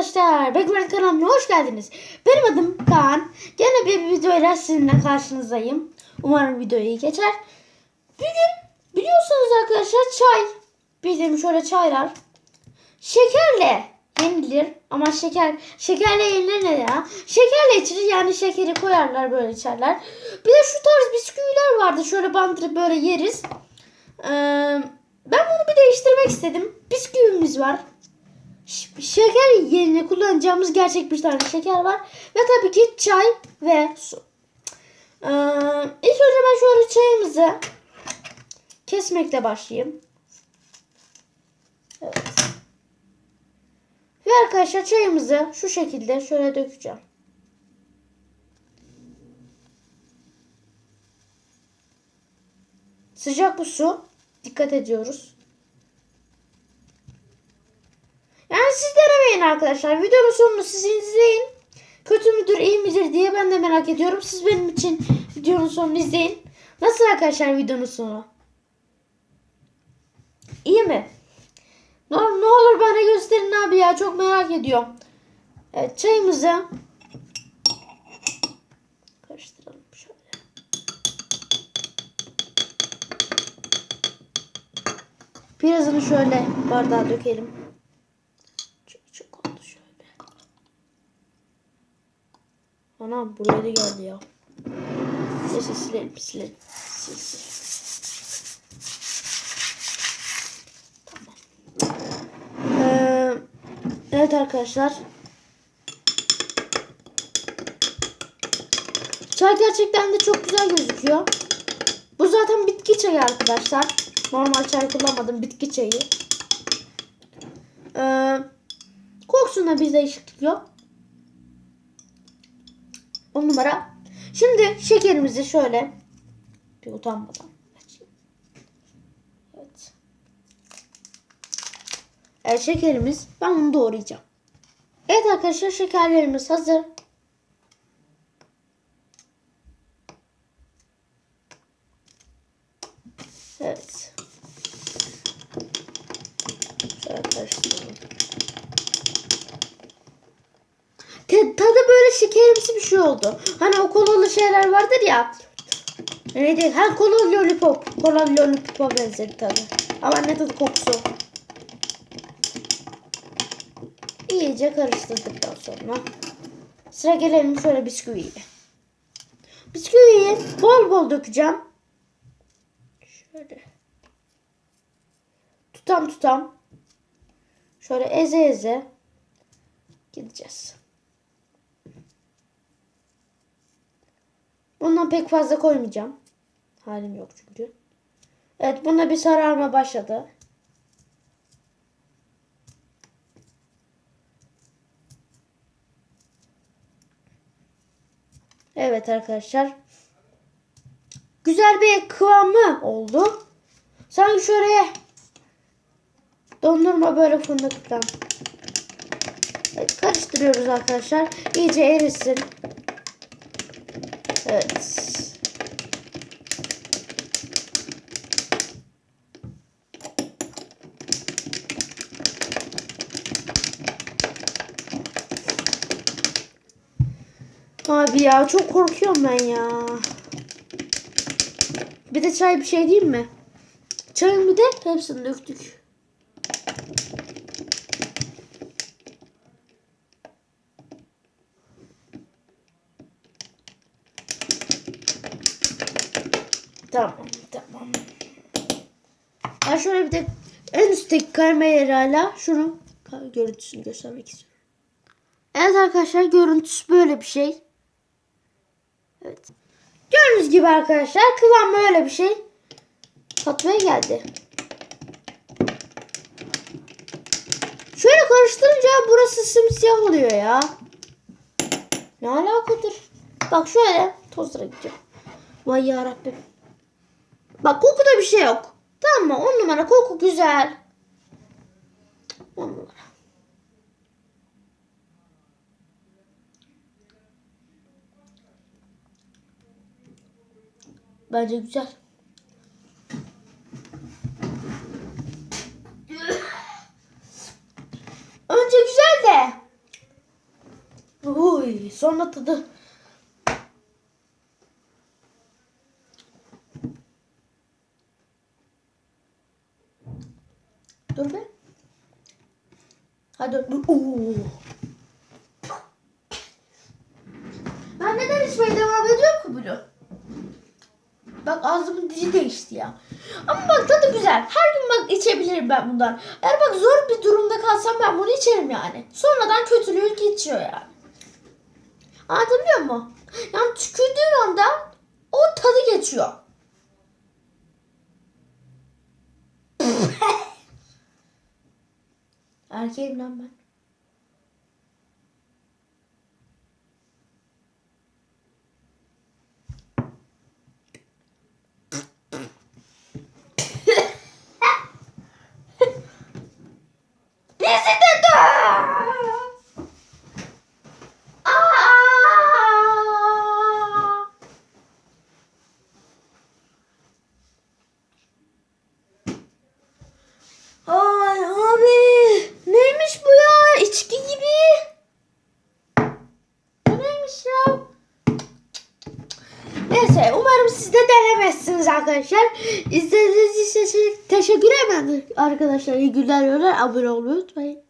arkadaşlar. Beklerin kanalına hoş geldiniz. Benim adım Kaan. Gene bir videoyla sizinle karşınızdayım. Umarım video iyi geçer. Bugün biliyorsunuz arkadaşlar çay. Bizim şöyle çaylar. Şekerle yenilir. Ama şeker şekerle yenilir ne ya? Şekerle içilir yani şekeri koyarlar böyle içerler. Bir de şu tarz bisküviler vardı. Şöyle bandırıp böyle yeriz. Ee, ben bunu bir değiştirmek istedim. Bisküvimiz var. Şeker yerine kullanacağımız gerçek bir tane şeker var. Ve tabii ki çay ve su. Ee, ilk önce ben şöyle çayımızı kesmekle başlayayım. Evet. Ve arkadaşlar çayımızı şu şekilde şöyle dökeceğim. Sıcak bu su. Dikkat ediyoruz. Yani siz denemeyin arkadaşlar. Videonun sonunu siz izleyin. Kötü müdür iyi midir diye ben de merak ediyorum. Siz benim için videonun sonunu izleyin. Nasıl arkadaşlar videonun sonu? İyi mi? Ne, ne olur bana gösterin abi ya. Çok merak ediyorum. Evet çayımızı karıştıralım şöyle. Birazını şöyle bardağa dökelim. Çok, çok oldu şöyle. Anam buraya da geldi ya. Neyse silelim silelim. Sil sil. Ee, evet arkadaşlar. Çay gerçekten de çok güzel gözüküyor. Bu zaten bitki çayı arkadaşlar. Normal çay kullanmadım. Bitki çayı. Ee, kokusunda bir değişiklik yok. On numara. Şimdi şekerimizi şöyle bir utanmadan. Evet. Evet şekerimiz. Ben bunu doğrayacağım. Evet arkadaşlar şekerlerimiz hazır. Evet. Şöyle karıştıralım. Te- tadı şekerimsi bir şey oldu. Hani o kolalı şeyler vardır ya. Neydi? Ha kola lollipop. Kola lollipop'a benzeri tadı. Ama ne tadı kokusu. İyice karıştırdıktan sonra sıra gelelim şöyle bisküviye. Bisküviyi bol bol dökeceğim. Şöyle. Tutam tutam. Şöyle eze eze gideceğiz. Bundan pek fazla koymayacağım. Halim yok çünkü. Evet bunda bir sararma başladı. Evet arkadaşlar. Güzel bir kıvamı oldu. Sanki şöyle dondurma böyle fındıktan. Evet, karıştırıyoruz arkadaşlar. İyice erisin. Evet. Abi ya çok korkuyorum ben ya. Bir de çay bir şey diyeyim mi? Çayın bir de hepsini döktük. Tamam tamam. Ben şöyle bir de en üstteki kamerayla şunu görüntüsünü göstermek istiyorum. Evet arkadaşlar görüntüsü böyle bir şey. Evet. Gördüğünüz gibi arkadaşlar kıvam böyle bir şey. Tatlıya geldi. Şöyle karıştırınca burası simsiyah oluyor ya. Ne alakadır? Bak şöyle tozlara gidiyor. Vay yarabbim. Bak kokuda bir şey yok. Tamam mı? On numara koku güzel. On numara. Bence güzel. Önce güzel de Oy sonra tadı. Hadi dur. Oo. Ben neden içmeye devam ediyorum ki bunu? Bak ağzımın dili değişti ya. Ama bak tadı güzel. Her gün bak içebilirim ben bundan. Eğer bak zor bir durumda kalsam ben bunu içerim yani. Sonradan kötülüğü geçiyor yani. Anlatabiliyor muyum? Yani tükürdüğün anda o tadı geçiyor. Erkeğim lan. Ya? Neyse umarım siz de denemezsiniz arkadaşlar. İzlediğiniz için teşekkür ederim arkadaşlar. İyi günler. Abone olmayı unutmayın.